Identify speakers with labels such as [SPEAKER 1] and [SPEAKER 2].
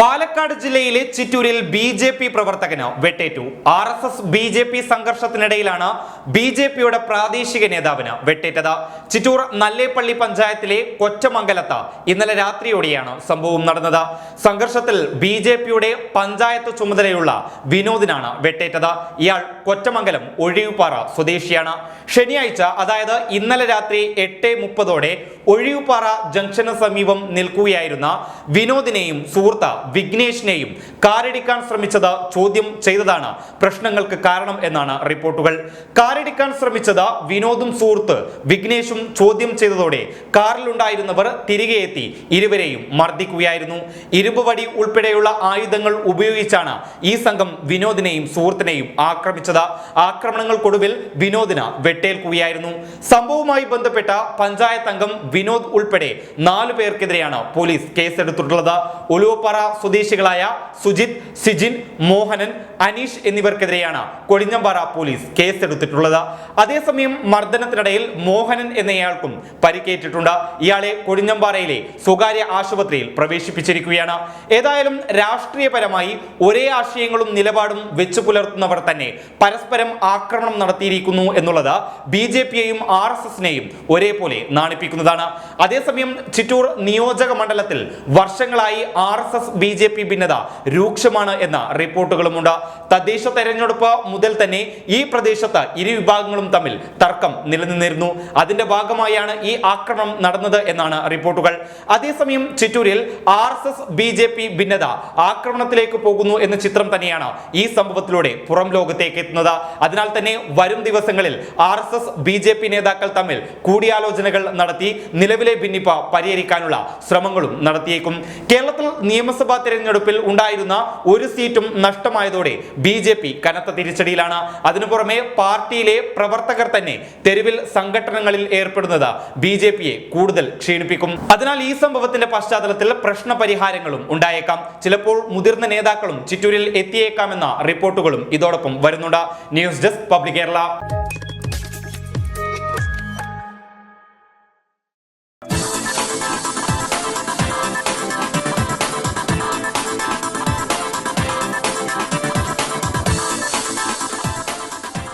[SPEAKER 1] പാലക്കാട് ജില്ലയിലെ ചിറ്റൂരിൽ B J P പ്രവർത്തകന് വെട്ടേറ്റു. R S S B J P സംഘർഷത്തിനിടയിലാണ് B J പിയുടെ പ്രാദേശിക നേതാവിന് വെട്ടേറ്റത്. ചിറ്റൂർ നല്ലേപ്പള്ളി പഞ്ചായത്തിലെ കൊച്ചമംഗലത്ത് ഇന്നലെ രാത്രിയോടെയാണ് സംഭവം നടന്നത്. സംഘർഷത്തിൽ ബി ജെ പിയുടെ പഞ്ചായത്ത് ചുമതലയുള്ള വിനോദിനാണ് വെട്ടേറ്റത്. ഇയാൾ കൊച്ചമംഗലം ഒഴിവുപാറ സ്വദേശിയാണ്. ശനിയാഴ്ച അതായത് ഇന്നലെ രാത്രി എട്ട് മുപ്പതോടെ ഒഴിവുപാറ ജംഗ്ഷന് സമീപം നിൽക്കുകയായിരുന്ന വിനോദിനെയും സുഹൃത്ത് വിഘ്നേഷിനെയും കാറിടിക്കാൻ ശ്രമിച്ചത് ചോദ്യം ചെയ്തതാണ് പ്രശ്നങ്ങൾക്ക് കാരണം എന്നാണ് റിപ്പോർട്ടുകൾ. കാറിടിക്കാൻ ശ്രമിച്ചത് വിനോദും സുഹൃത്ത് വിഘ്നേഷും ചോദ്യം ചെയ്തതോടെ കാറിലുണ്ടായിരുന്നവർ തിരികെ എത്തി ഇരുവരെയും മർദ്ദിക്കുകയായിരുന്നു. ഇരുമ്പുവടി ഉൾപ്പെടെയുള്ള ആയുധങ്ങൾ ഉപയോഗിച്ചാണ് ഈ സംഘം വിനോദിനെയും സുഹൃത്തിനെയും ആക്രമിച്ചത്. ആക്രമണങ്ങൾക്കൊടുവിൽ വിനോദിന് വെട്ടേൽക്കുകയായിരുന്നു. സംഭവവുമായി ബന്ധപ്പെട്ട പഞ്ചായത്ത് അംഗം വിനോദ് ഉൾപ്പെടെ നാലു പേർക്കെതിരെയാണ് പോലീസ് കേസെടുത്തിട്ടുള്ളത്. ഒലുവപ്പാറ സ്വദേശികളായ സുജിത് സിജിൻ മോഹനൻ അനീഷ് എന്നിവർക്കെതിരെയാണ് കൊടിഞ്ഞമ്പാറ പോലീസ് കേസെടുത്തിട്ടുള്ളത്. അതേസമയം മർദ്ദനത്തിനിടയിൽ മോഹനൻ എന്നയാൾക്കും പരിക്കേറ്റിട്ടുണ്ട്. ഇയാളെ കൊടിഞ്ഞമ്പാറയിലെ സ്വകാര്യ ആശുപത്രിയിൽ പ്രവേശിപ്പിച്ചിരിക്കുകയാണ്. ഏതായാലും രാഷ്ട്രീയപരമായി ഒരേ ആശയങ്ങളും നിലപാടും വെച്ചു പുലർത്തുന്നവർ തന്നെ പരസ്പരം ആക്രമണം നടത്തിയിരിക്കുന്നു എന്നുള്ളത് ബി ജെ പിയെയും ആർ എസ് എസിനെയും ഒരേപോലെ നാണിപ്പിക്കുന്നതാണ്. അതേസമയം ചിറ്റൂർ നിയോജക മണ്ഡലത്തിൽ വർഷങ്ങളായി R S S B J P ഭിന്നത രൂക്ഷമാണ് എന്ന റിപ്പോർട്ടുകളുമുണ്ട്. തദ്ദേശ തെരഞ്ഞെടുപ്പ് മുതൽ തന്നെ ഈ പ്രദേശത്ത് ഇരു വിഭാഗങ്ങളും തമ്മിൽ തർക്കം നിലനിന്നിരുന്നു. അതിന്റെ ഭാഗമായാണ് ഈ ആക്രമണം നടന്നത് എന്നാണ് റിപ്പോർട്ടുകൾ. അതേസമയം ചിറ്റൂരിൽ R S S B J P ഭിന്നത ആക്രമണത്തിലേക്ക് പോകുന്നു എന്ന ചിത്രം തന്നെയാണ് ഈ സംഭവത്തിലൂടെ പുറം ലോകത്തേക്ക് എത്തുന്നത്. അതിനാൽ തന്നെ വരും ദിവസങ്ങളിൽ R S S B J P നേതാക്കൾ തമ്മിൽ കൂടിയാലോചനകൾ നടത്തി നിലവിലെ ഭിന്നിപ്പ് പരിഹരിക്കാനുള്ള ശ്രമങ്ങളും നടത്തിയേക്കും. കേരളത്തിൽ നിയമസഭാ തെരഞ്ഞെടുപ്പിൽ ഉണ്ടായിരുന്ന ഒരു സീറ്റും നഷ്ടമായതോടെ ബി ജെ പി കനത്ത തിരിച്ചടിയിലാണ്. അതിനു പുറമെ പാർട്ടിയിലെ പ്രവർത്തകർ തന്നെ തെരുവിൽ സംഘടനകളിൽ ഏർപ്പെടുന്നത് ബി ജെ പിയെ കൂടുതൽ ക്ഷീണിപ്പിക്കും. അതിനാൽ ഈ സംഭവത്തിന്റെ പശ്ചാത്തലത്തിൽ പ്രശ്ന പരിഹാരങ്ങളും ഉണ്ടായേക്കാം. ചിലപ്പോൾ മുതിർന്ന നേതാക്കളും ചിറ്റൂരിൽ എത്തിയേക്കാമെന്ന റിപ്പോർട്ടുകളും ഇതോടൊപ്പം വരുന്നുണ്ട്. News desk public Kerala.